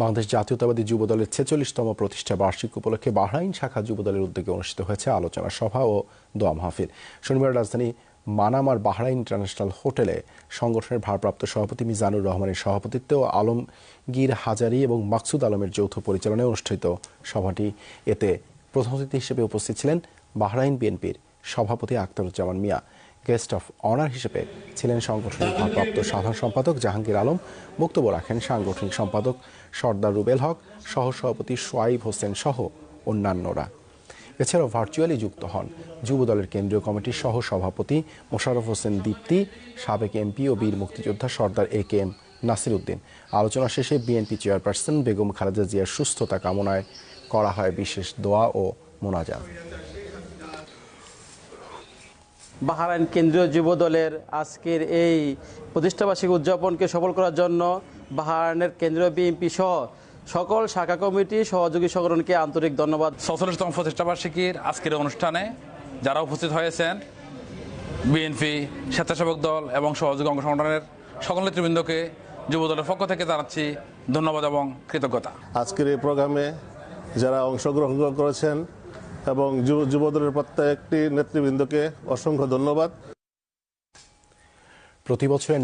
বাংলাদেশ জাতীয়তাবাদী যুব দলের ছেচল্লিশতম প্রতিষ্ঠা বার্ষিক উপলক্ষে বাহরাইন শাখা যুব দলের উদ্যোগে অনুষ্ঠিত হয়েছে আলোচনা সভা ও দোয়া মাহফিল। শনিবার রাজধানী মানামার বাহরাইন ইন্টারন্যাশনাল হোটেলে সংগঠনের ভারপ্রাপ্ত সভাপতি মিজানুর রহমানের সভাপতিত্বে ও আলমগীর হাজারি এবং মাকসুদ আলমের যৌথ পরিচালনায় অনুষ্ঠিত সভাটি। এতে প্রধান অতিথি হিসেবে উপস্থিত ছিলেন বাহরাইন বিএনপির সভাপতি Akhtaruzzaman Mia. Guest of honour হিসেবে ছিলেন সংগঠনের ভারপ্রাপ্ত সাধারণ সম্পাদক জাহাঙ্গীর আলম। বক্তব্য রাখেন সাংগঠনিক সম্পাদক সর্দার রুবেল হক সহ সভাপতি সোয়াইব হোসেন সহ অন্যান্যরা। এছাড়াও ভার্চুয়ালি যুক্ত হন যুব দলের কেন্দ্রীয় কমিটির সহ সভাপতি মোশাররফ হোসেন দীপ্তি, সাবেক এমপি ও বীর মুক্তিযোদ্ধা Sardar A K M Nasir Uddin আলোচনা শেষে বিএনপি চেয়ারপারসন বেগম খালেদা জিয়ার সুস্থতা কামনায় করা হয় বিশেষ দোয়া ও মোনাজাত। বাহারাইন কেন্দ্রীয় যুব দলের আজকের এই প্রতিষ্ঠাবার্ষিকী উদযাপনকে সফল করার জন্য বাহারাইনের কেন্দ্রীয় বিএনপি সহ সকল শাখা কমিটি সহযোগী সংগঠনকে আন্তরিক ধন্যবাদ। ছচল্লিশতম প্রতিষ্ঠাবার্ষিকীর আজকের অনুষ্ঠানে যারা উপস্থিত হয়েছেন বিএনপি স্বেচ্ছাসেবক দল এবং সহযোগী অঙ্গ সংগঠনের সকল নেতৃবৃন্দকে যুব দলের পক্ষ থেকে জানাচ্ছি ধন্যবাদ এবং কৃতজ্ঞতা। আজকের এই প্রোগ্রামে যারা অংশগ্রহণ করেছেন এবং যুব যুবদলের প্রত্যেকটি নেতৃবৃন্দকে অসংখ্য ধন্যবাদ। প্রতি বছরের